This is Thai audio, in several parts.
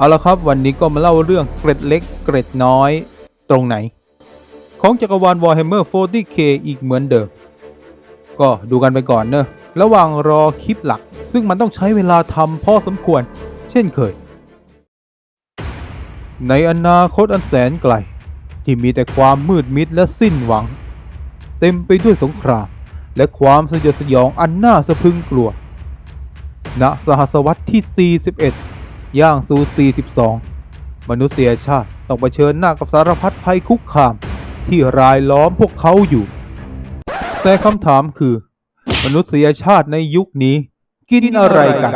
เอาละครับวันนี้ก็มาเล่าเรื่องเกร็ดเล็กเกร็ดน้อย ตรงไหน ของจักรวาล Warhammer 40k อีกเหมือนเดิม ก็ดูกันไปก่อนเนอะระหว่างรอคลิปหลัก ซึ่งมันต้องใช้เวลาทำพอสมควร เช่นเคย ในอนาคตอันแสนไกล ที่มีแต่ความมืดมิดและสิ้นหวัง เต็มไปด้วยสงคราม และความสยดสยองอันน่าสะพึงกลัวณสหัสวรรษที่ 41 ย่างสู่ 42 มนุษยชาติต้องเผชิญหน้ากับสารพัดภัยคุกคาม ที่รายล้อมพวกเขาอยู่ แต่คำถามคือ มนุษยชาติในยุคนี้ กินอะไรกัน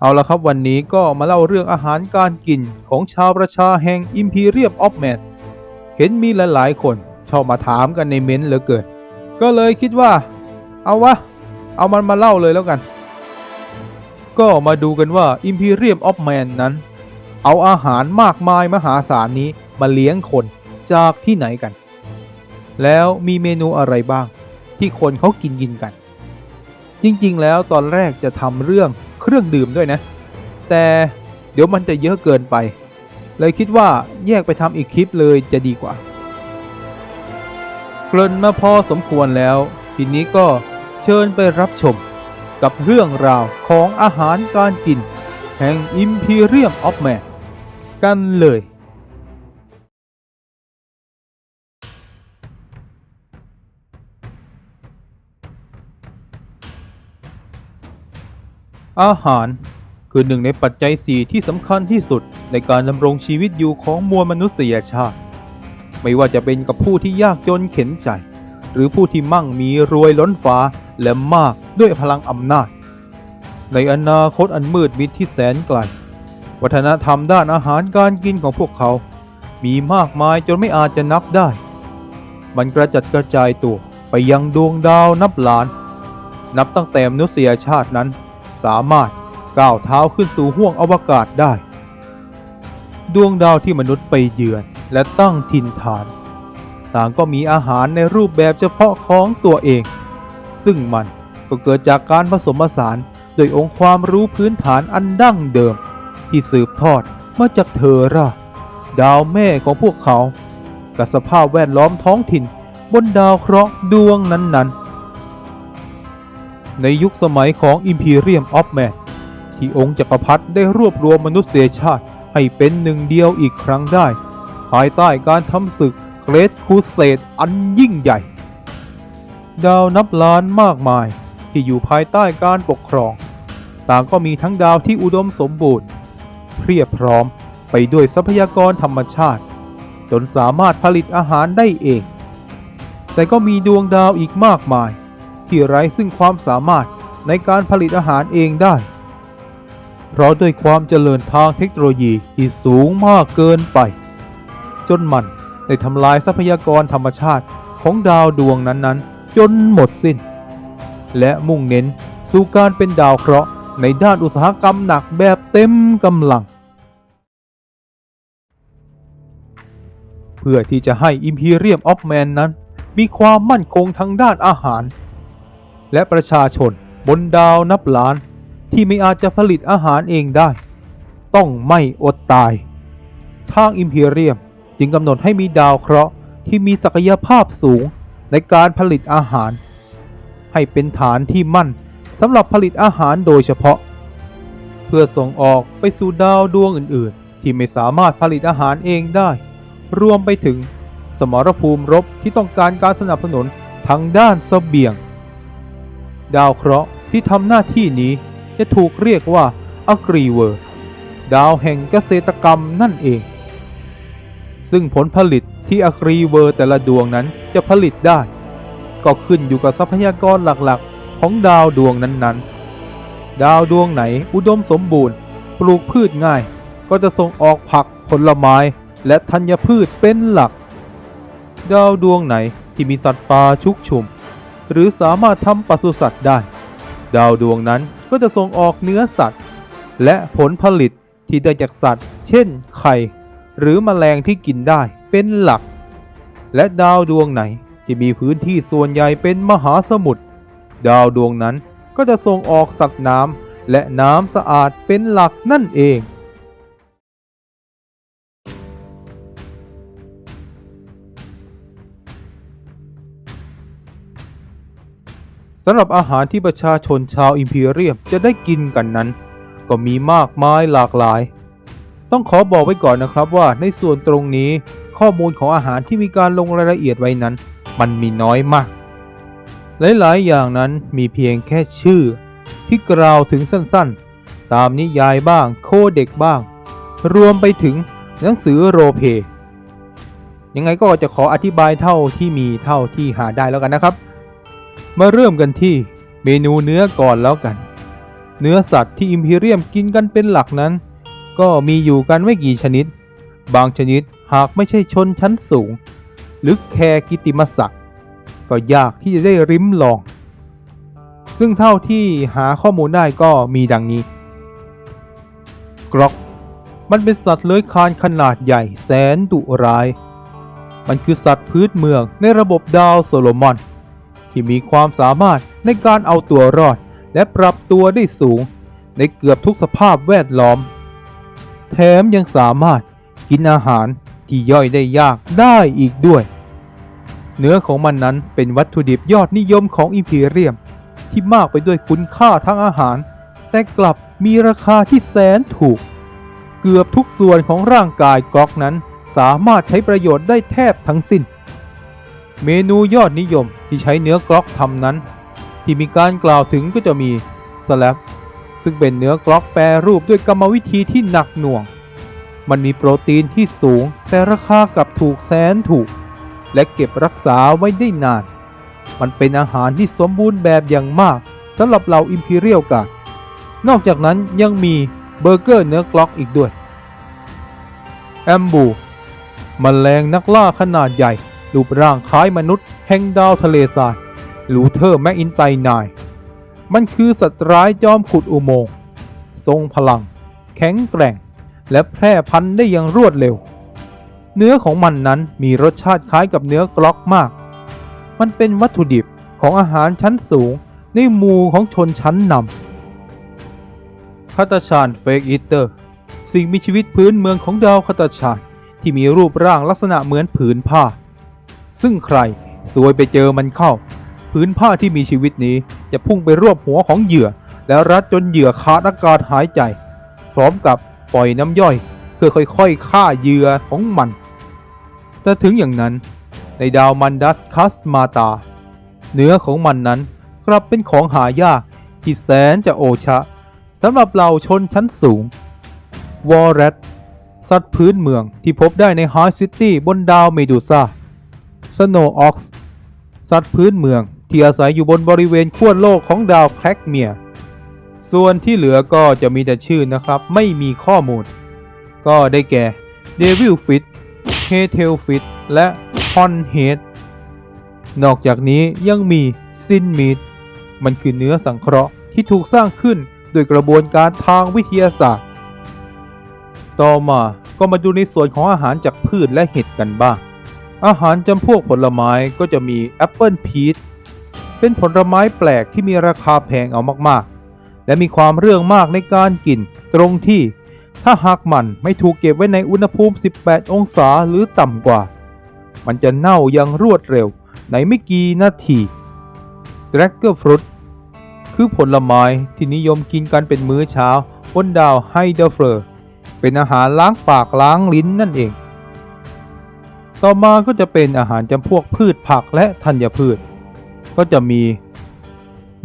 เอาละครับวันนี้ก็มาเล่าเรื่องอาหารการกินของชาวประชาแห่งอิมพีเรียมออฟแมนเห็นมีหลายๆคนชอบมาถามกันในเม้นต์เหลือเกิน ก็เลยคิดว่า เอาวะ เอามันมาเล่าเลยแล้วกัน ก็มาดูกันว่า Imperium of Man นั้น เอาอาหารมากมายมหาศาลนี้มาเลี้ยงคนจากที่ไหนกัน แล้วมีเมนูอะไรบ้าง ที่คนเขากินกินกัน จริงๆ แล้วตอนแรกจะทำเรื่อง เครื่องดื่มด้วยนะ แต่เดี๋ยวมันจะเยอะเกินไป เลยคิดว่าแยกไปทำอีกคลิปเลยจะดีกว่า เกริ่นมาพอสมควรแล้ว ทีนี้ก็เชิญไปรับชมกับเรื่องราวของอาหารการกิน แห่ง Imperium of Man กันเลย อาหาร คือหนึ่งในปัจจัยสี่ที่สำคัญที่สุดในการดำรงชีวิตอยู่ของมวลมนุษยชาติ ไม่ว่าจะเป็นกับผู้ที่ยากจนเข็นใจ หรือผู้ที่มั่งมีรวยล้นฟ้าและมากด้วยพลังอำนาจ ในอนาคตอันมืดมิดที่แสนไกล วัฒนธรรมด้านอาหารการกินของพวกเขา มีมากมายจนไม่อาจจะนับได้ มันกระจัดกระจายตัวไปยังดวงดาวนับล้าน นับตั้งแต่มนุษยชาตินั้น สามารถก้าวเท้าขึ้นสู่ห้วงอวกาศได้ ดวงดาวที่มนุษย์ไปเยือนและตั้งถิ่นฐาน ต่างก็มีอาหารในรูปแบบเฉพาะของตัวเอง ซึ่งมันก็เกิดจากการผสมผสานโดยองค์ความรู้พื้นฐานอันดั้งเดิม ที่สืบทอดมาจากเทอร่าดาวแม่ของพวกเขา กับสภาพแวดล้อมท้องถิ่นบนดาวเคราะห์ดวงนั้นๆ ในยุคสมัยของ Imperium of Man ที่องค์จักรพรรดิได้รวบรวมมนุษยชาติให้เป็นหนึ่งเดียวอีกครั้งได้ ภายใต้การทำศึกเกรดคูเซดอันยิ่งใหญ่ ดาวนับล้านมากมายที่อยู่ภายใต้การปกครอง ต่างก็มีทั้งดาวที่อุดมสมบูรณ์เพียบพร้อมไปด้วยทรัพยากรธรรมชาติ จนสามารถผลิตอาหารได้เอง แต่ก็มีดวงดาวอีกมากมาย ที่ไร้ซึ่งความสามารถในการผลิตอาหารเองได้ เพราะด้วยความเจริญทางเทคโนโลยีที่สูงมากเกินไป จนมันได้ทำลายทรัพยากรธรรมชาติของดาวดวงนั้นๆ จนหมดสิ้น และมุ่งเน้นสู่การเป็นดาวเคราะห์ในด้านอุตสาหกรรมหนักแบบเต็มกำลัง เพื่อที่จะให้ Imperium of Man นั้น มีความมั่นคงทางด้านอาหาร และประชาชนบนดาวนับล้าน ที่ไม่อาจจะผลิตอาหารเองได้ ต้องไม่อดตาย ทาง Imperium จึงกำหนดให้มีดาวเคราะห์ที่มีศักยภาพสูงในการผลิตอาหาร ให้เป็นฐานที่มั่นสำหรับผลิตอาหารโดยเฉพาะ เพื่อส่งออกไปสู่ดาวดวงอื่น ๆ ที่ไม่สามารถผลิตอาหารเองได้ รวมไปถึงสมรภูมิรบที่ต้องการการสนับสนุนทางด้านเสบียง ดาวเคราะห์ที่ทำหน้าที่นี้จะถูกเรียกว่าอักรีเวอร์ ดาวแห่งเกษตรกรรมนั่นเอง ซึ่งผลผลิตที่อักรีเวอร์แต่ละดวงนั้นจะผลิตได้ ก็ขึ้นอยู่กับทรัพยากรหลักๆ ของดาวดวงนั้นๆ ดาวดวงไหนอุดมสมบูรณ์ ปลูกพืชง่าย ก็จะส่งออกผักผลไม้และธัญพืชเป็นหลัก ดาวดวงไหนที่มีสัตว์ป่าชุกชุม หรือสามารถทำปศุสัตว์ได้ ดาวดวงนั้นก็จะส่งออกเนื้อสัตว์ และผลผลิตที่ได้จากสัตว์ เช่น ไข่ หรือแมลงที่กินได้เป็นหลัก และดาวดวงไหนที่มีพื้นที่ส่วนใหญ่เป็นมหาสมุทรดาวดวงนั้นก็จะส่งออกสัตว์น้ำและน้ำสะอาดเป็นหลักนั่นเองำหรับอาหารที่ประชาชนชาวอิมพีเรียมจะได้กินกันนั้น ก็มีมากมายหลากหลาย ต้องขอบอกไว้ก่อนนะครับว่าในส่วนตรงนี้ข้อมูลของอาหารที่มีการลงรายละเอียดไว้นั้น มันมีน้อยมาก หลาย ๆ อย่างนั้นมีเพียงแค่ชื่อ ที่กล่าวถึงสั้น ๆ ตามนิยายบ้างโคเด็กบ้าง รวมไปถึงหนังสือโรเพย์ยังไงก็จะขออธิบายเท่าที่มีเท่าที่หาได้แล้วกันนะครับ มาเริ่มกันที่เมนูเนื้อก่อนแล้วกัน เนื้อสัตว์ที่อิมพีเรียมกินกันเป็นหลักนั้น ก็มีอยู่กันไม่กี่ชนิด บางชนิดหากไม่ใช่ชนชั้นสูง หรือแคร์กิตติมศักดิ์ก็ยากที่จะได้ริมลอง ซึ่งเท่าที่หาข้อมูลได้ก็มีดังนี้ กรอกมันเป็นสัตว์เลื้อยคลานขนาดใหญ่แสนดุร้าย มันคือสัตว์พื้นเมืองในระบบดาวโซโลมอน ที่มีความสามารถในการเอาตัวรอด และปรับตัวได้สูง ในเกือบทุกสภาพแวดล้อม แถมยังสามารถกินอาหารที่ย่อยได้ยากได้อีกด้วย เนื้อของมันนั้นเป็นวัตถุดิบยอดนิยมของอิมพีเรียม ที่มากไปด้วยคุณค่าทางอาหาร แต่กลับมีราคาที่แสนถูก เกือบทุกส่วนของร่างกายกรอกนั้นสามารถใช้ประโยชน์ได้แทบทั้งสิ้น เมนูยอดนิยมที่ใช้เนื้อกรอกทำนั้น ที่มีการกล่าวถึงก็จะมีสแลบซึ่งเป็นเนื้อกรอกแปรรูปด้วยกรรมวิธีที่หนักหน่วง มันมีโปรตีนที่สูงแต่ราคากับถูกแสนถูก และเก็บรักษาไว้ได้นาน มันเป็นอาหารที่สมบูรณ์แบบอย่างมากสำหรับเหล่าอิมพีเรียลการ์ดนอกจากนั้นยังมีเบอร์เกอร์เนื้อกรอกอีกด้วยแอมบูมแมลงนักล่าขนาดใหญ่ รูปร่างคล้ายมนุษย์ แห่งดาวทะเลทราย ลูเทอร์แมกอินไตนาย มันคือสัตว์ร้ายจอมขุดอุโมงค์ ทรงพลัง แข็งแกร่ง และแพร่พันธุ์ได้อย่างรวดเร็ว เนื้อของมันนั้นมีรสชาติคล้ายกับเนื้อกล็อกมาก มันเป็นวัตถุดิบของอาหารชั้นสูงในหมู่ของชนชั้นนำคาตาชานเฟกอิเตอร์ สิ่งมีชีวิตพื้นเมืองของดาวคาตาชานที่มีรูปร่างลักษณะเหมือนผืนผ้า ซึ่งใครสวยไปเจอมันเข้าผืนผ้าที่มีชีวิตนี้จะพุ่งไปรวบหัวของเหยื่อ แล้วรัดจนเหยื่อขาดอากาศหายใจ พร้อมกับปล่อยน้ำย่อย เพื่อค่อยๆฆ่าเหยื่อของมัน แต่ถึงอย่างนั้น ในดาวมันดัสคัสมาตา เนื้อของมันนั้นกลับเป็นของหายากที่แสนจะโอชะสำหรับเราชนชั้นสูง วอร์เรตสัตว์พื้นเมืองที่พบได้ในฮาร์ซิตี้บนดาวเมดูซ่า สโนว์ออกซ์สัตว์พื้นเมือง ที่อาศัยอยู่บนบริเวณขั้วโลกของดาวแคลกเมีย ส่วนที่เหลือก็จะมีแต่ชื่อนะครับ ไม่มีข้อมูล ก็ได้แก่เดวิลฟิตเฮเทลฟิตและฮอนเฮดนอกจากนี้ยังมีซินมีดมันคือเนื้อสังเคราะห์ที่ถูกสร้างขึ้นโดยกระบวนการทางวิทยาศาสตร์ ต่อมาก็มาดูในส่วนของอาหารจากพืชและเห็ดกันบ้าง อาหารจำพวกผลไม้ก็จะมีแอปเปิลพีชเป็นผลไม้แปลกที่มีราคาแพงเอามากๆ และมีความเรื่องมากในการกิน ตรงที่ถ้าหากมันไม่ถูกเก็บไว้ในอุณหภูมิ 18 องศาหรือต่ำกว่า มันจะเน่าอย่างรวดเร็วในไม่กี่นาที d r a g o n Fruit คือผลไม้ที่นิยมกินกันเป็นมื้อเช้าบนดาวไฮเดอร์เฟอร์ เป็นอาหารล้างปากล้างลิ้นนั่นเอง ต่อมาก็จะเป็นอาหารจำพวกพืชผักและธัญพืช ก็จะมี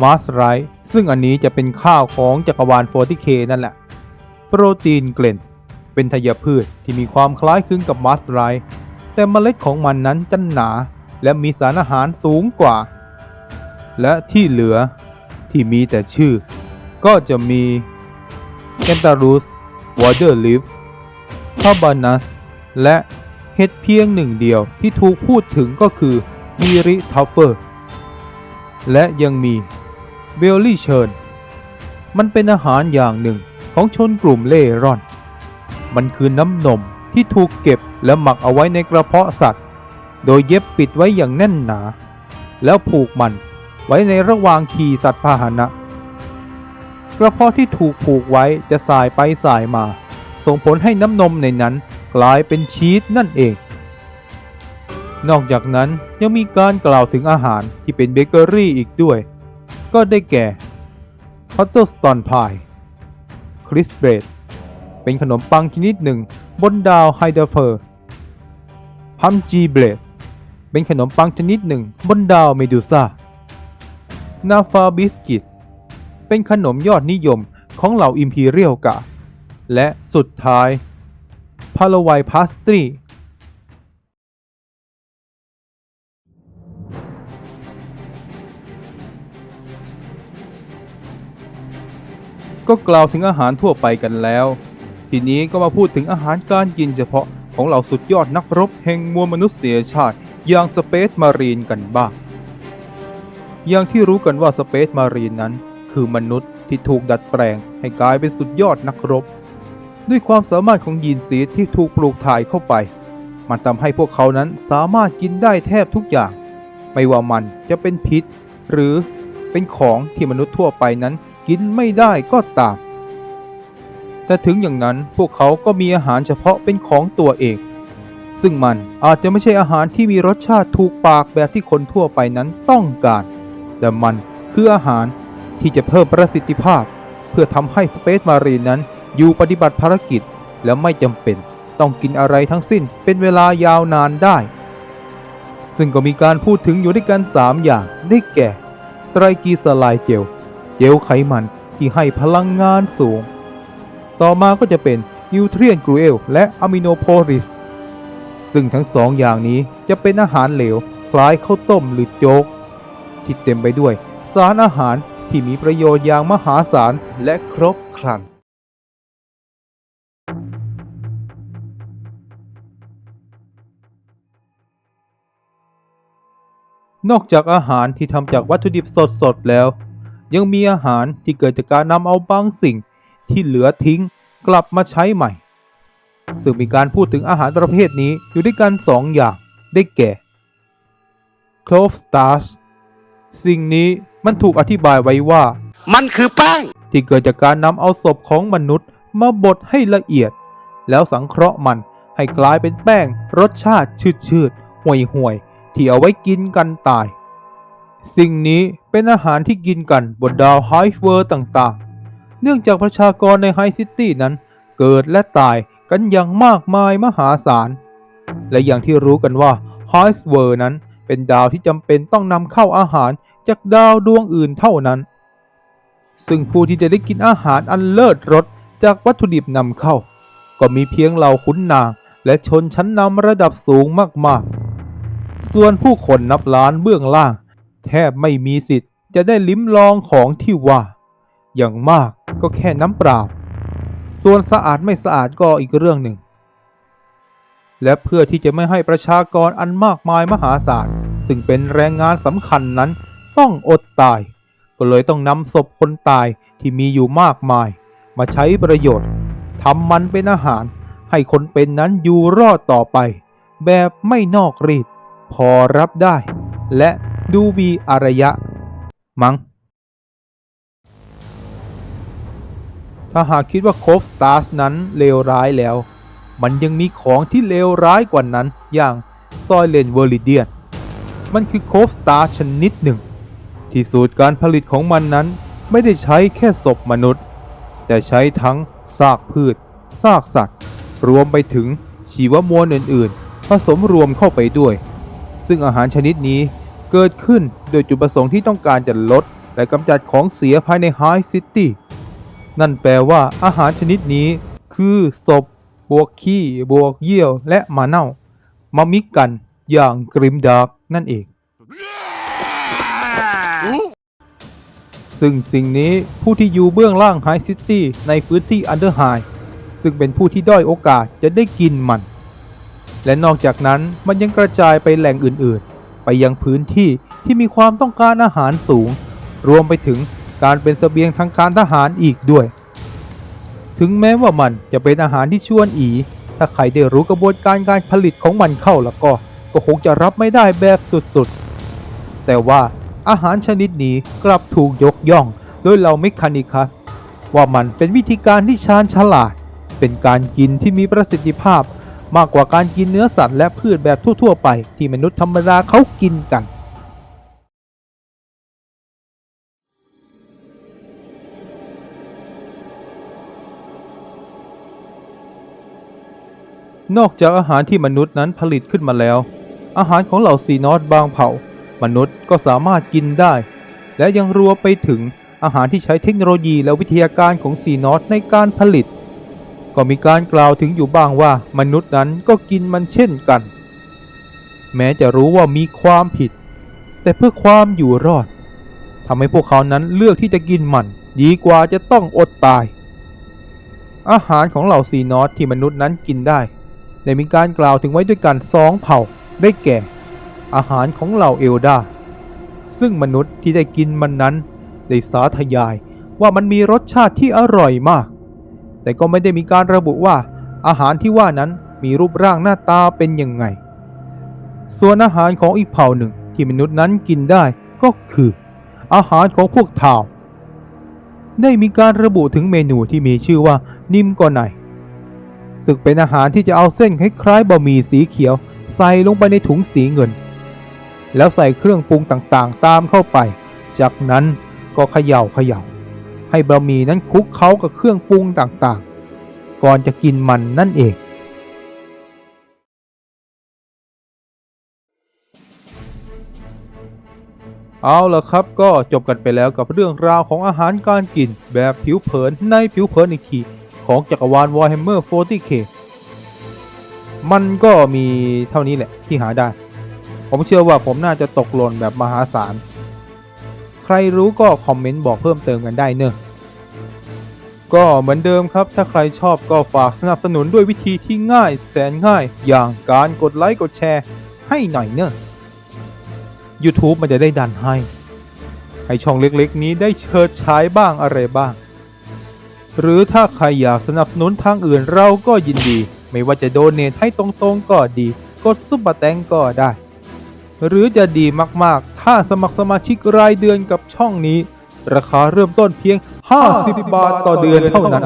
มาสไรซึ่งอันนี้จะเป็นข้าวของจักรวาล 40K นั่นแหละ โปรตีนเกลนเป็นธัญพืชที่มีความคล้ายคลึงกับมาสไรแต่เมล็ดของมันนั้นจะหนา และมีสารอาหารสูงกว่า และที่เหลือที่มีแต่ชื่อ ก็จะมีแอนตารูสวอเ e อร์ลิฟคาบานัสและ เห็ดเพียงหนึ่งเดียวที่ถูกพูดถึงก็คือมีริทัฟเฟอร์ และยังมีเบลลี่เชิร์นมันเป็นอาหารอย่างหนึ่งของชนกลุ่มเล่ร่อน มันคือน้ำนมที่ถูกเก็บและหมักเอาไว้ในกระเพาะสัตว์ โดยเย็บปิดไว้อย่างแน่นหนา แล้วผูกมันไว้ในระหว่างขี่สัตว์พาหนะ กระเพาะที่ถูกผูกไว้จะสายไปสายมา ส่งผลให้น้ำนมในนั้น กลายเป็นชีสนั่นเอง นอกจากนั้นยังมีการกล่าวถึงอาหารที่เป็นเบเกอรี่อีกด้วย ก็ได้แก่คอตเตอร์สตอนพายคริสเบรดเป็นขนมปังชนิดหนึ่งบนดาวไฮเดอร์เฟอร์พัมจีเบรดเป็นขนมปังชนิดหนึ่งบนดาวเมดูซ่านาฟาบิสกิต เป็นขนมยอดนิยมของเหล่าอิมพีเรียลกาและสุดท้าย พาโลไวพาสตรี ก็กล่าวถึงอาหารทั่วไปกันแล้ว ทีนี้ก็มาพูดถึงอาหารการกินเฉพาะของเหล่าสุดยอดนักรบแห่งมวลมนุษยชาติ อย่างสเปซมารีนกันบ้าง อย่างที่รู้กันว่าสเปซมารีนนั้น คือมนุษย์ที่ถูกดัดแปลงให้กลายเป็นสุดยอดนักรบ ด้วยความสามารถของยีนซีที่ถูกปลูกถ่ายเข้าไป มันทำให้พวกเขานั้นสามารถกินได้แทบทุกอย่าง ไม่ว่ามันจะเป็นพิษ หรือเป็นของที่มนุษย์ทั่วไปนั้นกินไม่ได้ก็ตาม แต่ถึงอย่างนั้นพวกเขาก็มีอาหารเฉพาะเป็นของตัวเอง ซึ่งมันอาจจะไม่ใช่อาหารที่มีรสชาติถูกปากแบบที่คนทั่วไปนั้นต้องการ แต่มันคืออาหารที่จะเพิ่มประสิทธิภาพ เพื่อทำให้สเปซมารีนนั้น อยู่ปฏิบัติภารกิจและไม่จำเป็นต้องกินอะไรทั้งสิ้นเป็นเวลายาวนานได้ ซึ่งก็มีการพูดถึงอยู่ด้วยกัน 3 อย่างได้แก่ ไตรกลีเซอไรด์เจล เจลไขมันที่ให้พลังงานสูง ต่อมาก็จะเป็นนิวเทรียนกรูเอลและอะมิโนโพลิสซึ่งทั้งสองอย่างนี้จะเป็นอาหารเหลว คล้ายข้าวต้มหรือโจ๊ก ที่เต็มไปด้วยสารอาหารที่มีประโยชน์อย่างมหาศาลและครบครัน นอกจากอาหารที่ทำจากวัตถุดิบสดๆแล้ว ยังมีอาหารที่เกิดจากการนำเอาบางสิ่งที่เหลือทิ้งกลับมาใช้ใหม่ ซึ่งมีการพูดถึงอาหารประเภทนี้อยู่ด้วยกันสองอย่างได้แก่ clove starch สิ่งนี้มันถูกอธิบายไว้ว่า มันคือแป้ง ที่เกิดจากการนำเอาศพของมนุษย์มาบดให้ละเอียด แล้วสังเคราะห์มันให้กลายเป็นแป้งรสชาติชืดชืดห่วยห่วยๆ ที่เอาไว้กินกันตาย สิ่งนี้เป็นอาหารที่กินกันบนดาวไฮเวอร์ต่างๆ เนื่องจากประชากรในไฮซิตี้นั้นเกิดและตายกันอย่างมากมายมหาศาล และอย่างที่รู้กันว่าไฮสเวอร์นั้นเป็นดาวที่จำเป็นต้องนำเข้าอาหารจากดาวดวงอื่นเท่านั้น ซึ่งผู้ที่จะได้กินอาหารอันเลิศรสจากวัตถุดิบนำเข้า ก็มีเพียงเหล่าขุนนางและชนชั้นนำระดับสูงมากๆ ส่วนผู้คนนับล้านเบื้องล่าง แทบไม่มีสิทธิ์จะได้ลิ้มลองของที่ว่า อย่างมากก็แค่น้ำเปล่า ส่วนสะอาดไม่สะอาดก็อีกเรื่องหนึ่ง และเพื่อที่จะไม่ให้ประชากรอันมากมายมหาศาลซึ่งเป็นแรงงานสำคัญนั้นต้องอดตาย ก็เลยต้องนำศพคนตายที่มีอยู่มากมาย มาใช้ประโยชน์ทำมันเป็นอาหาร ให้คนเป็นนั้นอยู่รอดต่อไป แบบไม่นอกรีด พอรับได้ และดูมีอารยะ มัง้งถ้าหากคิดว่าโคฟสตาร์สนั้นเลวร้ายแล้ว มันยังมีของที่เลวร้ายกว่านั้นอย่างซอยเลนเวอริเดียน มันคือโคฟสตาร์ชนิดหนึ่ง ที่สูตรการผลิตของมันนั้นไม่ได้ใช้แค่ศพมนุษย์ แต่ใช้ทั้งซากพืช ซากสัตว์ รวมไปถึงชีวมวลอื่นๆ ผสมรวมเข้าไปด้วย ซึ่งอาหารชนิดนี้เกิดขึ้นโดยจุดประสงค์ที่ต้องการจะลด และกำจัดของเสียภายในไฮซิตี้นั่นแปลว่าอาหารชนิดนี้ คือศพบวกขี้บวกเยี่ยวและหมาเน่า มามิกกันอย่างกริมดาร์กนั่นเอง ซึ่งสิ่งนี้ผู้ที่อยู่เบื้องล่างไฮซิตี้ในพื้นที่อันเดอร์ไฮซึ่งเป็นผู้ที่ด้อยโอกาสจะได้กินมัน และนอกจากนั้นมันยังกระจายไปแหล่งอื่นๆ ไปยังพื้นที่ที่มีความต้องการอาหารสูง รวมไปถึงการเป็นเสบียงทางการทหารอีกด้วย ถึงแม้ว่ามันจะเป็นอาหารที่ชวนอีถ้าใครได้รู้กระบวนการการผลิตของมันเข้าแล้วก็ ก็คงจะรับไม่ได้แบบสุดๆ แต่ว่าอาหารชนิดนี้กลับถูกยกย่อง โดยเหล่าเมคานิคัส ว่ามันเป็นวิธีการที่ชาญฉลาด เป็นการกินที่มีประสิทธิภาพ มากกว่าการกินเนื้อสัตว์และพืชแบบทั่ว ๆ ไปที่มนุษย์ธรรมดาเขากินกันนอกจากอาหารที่มนุษย์นั้นผลิตขึ้นมาแล้ว อาหารของเหล่าซีนอสบางเผ่า มนุษย์ก็สามารถกินได้ และยังรวมไปถึงอาหารที่ใช้เทคโนโลยีและวิทยาการของซีนอสในการผลิต ก็มีการกล่าวถึงอยู่บ้างว่ามนุษย์นั้นก็กินมันเช่นกัน แม้จะรู้ว่ามีความผิด แต่เพื่อความอยู่รอดทำให้พวกเขานั้นเลือกที่จะกินมัน ดีกว่าจะต้องอดตาย อาหารของเหล่าซีนอสที่มนุษย์นั้นกินได้ได้มีการกล่าวถึงไว้ด้วยกันสองเผ่าได้แก่ อาหารของเหล่าเอลดา ซึ่งมนุษย์ที่ได้กินมันนั้น ได้สาธยายว่ามันมีรสชาติที่อร่อยมาก แต่ก็ไม่ได้มีการระบุว่า อาหารที่ว่านั้นมีรูปร่างหน้าตาเป็นยังไง ส่วนอาหารของอีกเผ่าหนึ่งที่มนุษย์นั้นกินได้ก็คือ อาหารของพวกทาวได้มีการระบุถึงเมนูที่มีชื่อว่านิมกอไนซึ่งเป็นอาหารที่จะเอาเส้นคล้ายๆบะหมี่สีเขียว ใส่ลงไปในถุงสีเงิน แล้วใส่เครื่องปรุงต่างๆ ตามเข้าไป จากนั้นก็เขย่าเขย่า ให้บะหมี่นั้นคลุกเคล้ากับเครื่องปรุงต่างๆ ก่อนจะกินมันนั่นเอง เอาละครับก็จบกันไปแล้วกับเรื่องราวของอาหารการกินแบบผิวเผินในผิวเผินอีกทีของจักรวาล Warhammer 40k มันก็มีเท่านี้แหละที่หาได้ ผมเชื่อว่าผมน่าจะตกหล่นแบบมหาศาล ใครรู้ก็คอมเมนต์บอกเพิ่มเติมกันได้เนอะ ก็เหมือนเดิมครับ ถ้าใครชอบก็ฝากสนับสนุนด้วยวิธีที่ง่ายแสนง่าย อย่างการกดไลค์กดแชร์ให้หน่อยเนอะ YouTube มันจะได้ดันให้ ให้ช่องเล็กๆ นี้ได้เชิดฉายบ้างอะไรบ้าง หรือถ้าใครอยากสนับสนุนทางอื่นเราก็ยินดี ไม่ว่าจะโดเนทให้ตรงๆก็ดี กดซุปเปอร์แตงก็ได้ หรือจะดีมากๆ ถ้าสมัครสมาชิกรายเดือนกับช่องนี้ ราคาเริ่มต้นเพียง 50 บาทต่อเดือนเท่านั้น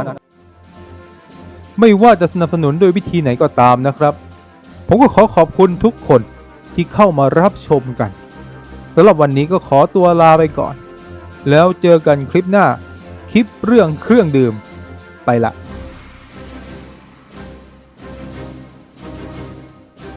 ไม่ว่าจะสนับสนุนโดยวิธีไหนก็ตามนะครับ ผมก็ขอขอบคุณทุกคนที่เข้ามารับชมกันสำหรับวันนี้ก็ขอตัวลาไปก่อน แล้วเจอกันคลิปหน้า คลิปเรื่องเครื่องดื่ม ไปละ